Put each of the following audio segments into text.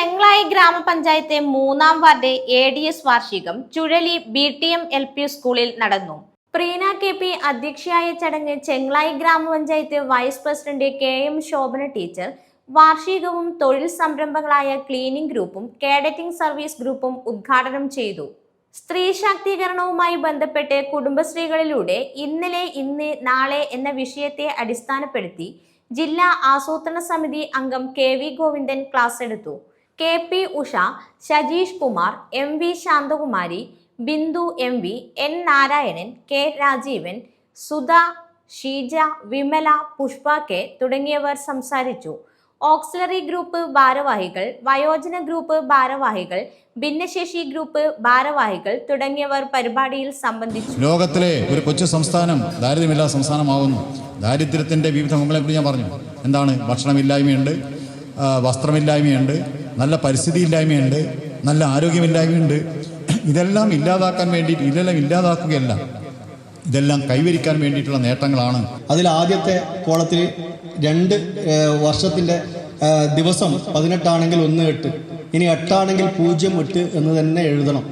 ചെങ്ങളായി ഗ്രാമപഞ്ചായത്തെ മൂന്നാം ward A D S വാർഷികം Chuzhali B T M L P സ്കൂളിൽ നടന്നു. പ്രീന കെ പി അധ്യക്ഷയായ ചടങ്ങ് ചെങ്ങളായി ഗ്രാമപഞ്ചായത്ത് vice president K M Shobhana teacher വാർഷികവും തൊഴിൽ സംരംഭങ്ങളായ ക്ലീനിംഗ് ഗ്രൂപ്പും കേഡറ്റിംഗ് സർവീസ് ഗ്രൂപ്പും ഉദ്ഘാടനം ചെയ്തു. സ്ത്രീ ശാക്തീകരണവുമായി ബന്ധപ്പെട്ട് കുടുംബശ്രീകളിലൂടെ ഇന്നലെ ഇന്ന് നാളെ എന്ന വിഷയത്തെ അടിസ്ഥാനപ്പെടുത്തി ജില്ലാ ആസൂത്രണ സമിതി അംഗം കെ വി ഗോവിന്ദൻ ക്ലാസ് എടുത്തു. K P Usha Shajeesh Kumar M V Shanthakumari Bindu M V N Narayanan K Rajeevan Sudha Sheeja Vimala Pushpa K തുടങ്ങിയവർ സംസാരിച്ചു. ഓക്സിലറി ഗ്രൂപ്പ് ഭാരവാഹികൾ വയോജന ഗ്രൂപ്പ് ഭാരവാഹികൾ ഭിന്നശേഷി ഗ്രൂപ്പ് ഭാരവാഹികൾ തുടങ്ങിയവർ പരിപാടിയിൽ സംബന്ധിച്ചു. ലോകത്തിലെ ഒരു കൊച്ചു സംസ്ഥാനം ദാരിദ്ര്യമില്ലാത്ത സംസ്ഥാനമാവുന്നു ദാരിദ്ര്യത്തിന്റെ വിവിധ മുഖങ്ങളെക്കുറിച്ച് ഞാൻ പറഞ്ഞു. എന്താണ്? ഭക്ഷണമില്ലായ്മയുണ്ട് വസ്ത്രമില്ലായ്മയുണ്ട് നല്ല പരിസ്ഥിതി ഇല്ലായ്മയുണ്ട് നല്ല ആരോഗ്യമില്ലായ്മയുണ്ട്. ഇതെല്ലാം ഇല്ലാതാക്കാൻ വേണ്ടിയിട്ട് ഇതെല്ലാം ഇല്ലാതാക്കുകയല്ല. ഇതെല്ലാം കൈവരിക്കാൻ വേണ്ടിയിട്ടുള്ള നേട്ടങ്ങളാണ്. അതിൽ ആദ്യത്തെ കോളത്തിൽ രണ്ട് വർഷത്തിന്റെ ദിവസം പതിനെട്ടാണെങ്കിൽ ഒന്ന് എട്ട് ഇനി എട്ടാണെങ്കിൽ പൂജ്യം എട്ട് എന്ന് തന്നെ എഴുതണം.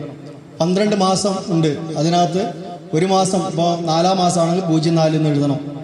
പന്ത്രണ്ട് മാസം ഉണ്ട്. അതിനകത്ത് ഒരു മാസം ഇപ്പോൾ നാലാം മാസമാണെങ്കിൽ പൂജ്യം നാല് എന്ന് എഴുതണം.